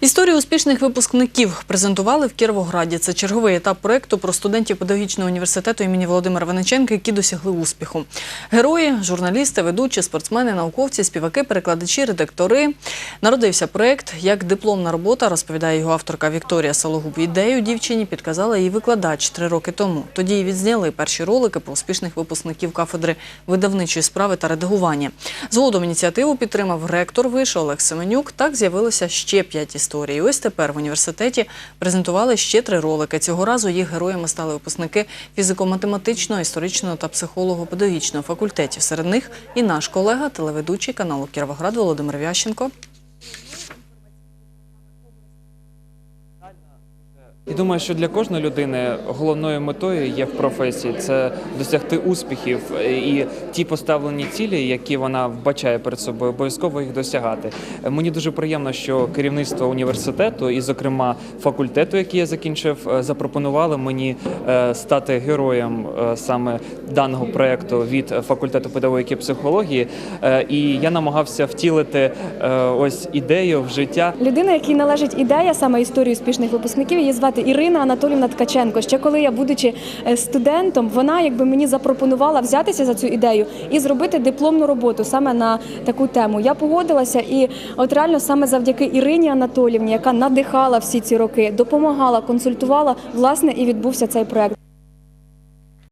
Історію успішних випускників презентували в Кіровограді. Це черговий етап проекту про студентів педагогічного університету імені Володимира Вениченка, які досягли успіху. Герої, журналісти, ведучі, спортсмени, науковці, співаки, перекладачі, редактори. Народився проект як дипломна робота, розповідає його авторка Вікторія Сологуб. Ідею дівчині підказала її викладач три роки тому. Тоді й відзняли перші ролики про успішних випускників кафедри видавничої справи та редагування. Згодом ініціативу підтримав ректор вишу Олег Семенюк. Так з'явилося ще п'ять історій. Ось тепер в університеті презентували ще три ролики. Цього разу їх героями стали випускники фізико-математичного, історичного та психолого-педагогічного факультетів. Серед них і наш колега, телеведучий каналу Кіровоград Володимир Вященко. І думаю, що для кожної людини головною метою є в професії це досягти успіхів і ті поставлені цілі, які вона вбачає перед собою, обов'язково їх досягати. Мені дуже приємно, що керівництво університету і, зокрема, факультету, який я закінчив, е, запропонували мені е, стати героєм е, саме даного проекту від факультету педагогіки психології. І я намагався втілити ось ідею в життя. Людина, якій належить ідея саме історії успішних випускників, її звати Ірина Анатолівна Ткаченко. Ще коли я, будучи е, студентом, вона якби мені запропонувала взятися за цю ідею і зробити дипломну роботу саме на таку тему. Я погодилася, і от реально саме завдяки Ірині Анатолівні, яка надихала всі ці роки, допомагала, консультувала, власне, і відбувся цей проект.